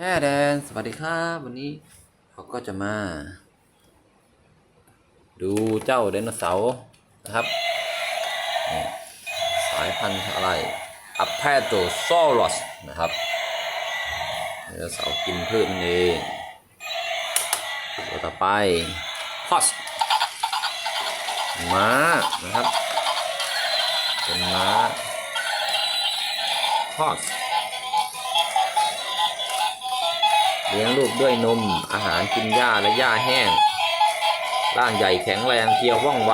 แฮ่แดน สวัสดีครับวันนี้เขาก็จะมา ดูเจ้าไดโนเสาร์นะครับ สายพันธุ์อะไรอัพแพโตซอรัสนะครับไดโนเสาร์กินพืชนั่นเองตัวต่อไปฮอสม้านะครับ เป็นม้าฮอส เลี้ยงลูกด้วยนม อาหารกินหญ้าและหญ้าแห้ง ร่างใหญ่แข็งแรงเพรียวว่องไว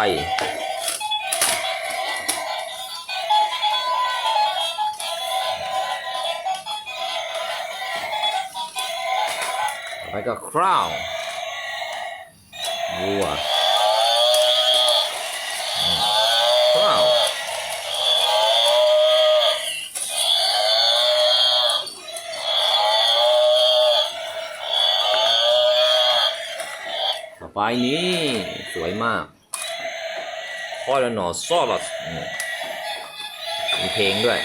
ต่อไปก็คราววัว ไปนี้สวยมากพอลนอซอลัสมีเพลงด้วย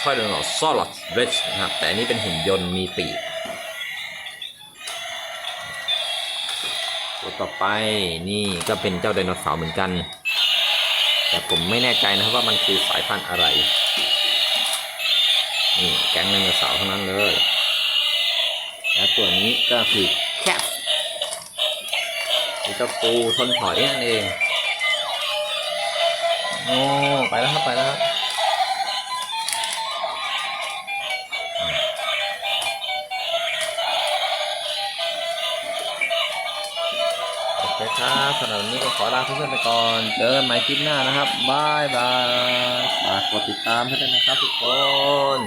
พอลนอซอลัสเรชนะครับแต่อันนี้เป็นหุ่นยนต์มีปีกตัวต่อไปนี่ก็เป็นเจ้าไดโนเสาร์เหมือนกัน แต่ผมไม่แน่ใจนะครับว่ามันคือสายพันธุ์อะไรนี่แก๊งไดโนเสาร์เท่านั้นเลย และตัวนี้ก็คือีตะปูทนถอยนั่นเองโอ้ไปแล้วครับไปแล้วครับโอเคครับสำหรับวันนี้ก็ขอลาเพื่อนๆไปก่อน เจอกันใหม่คลิปหน้านะครับบายบายฝากกดติดตามให้ด้วยนะครับทุกคน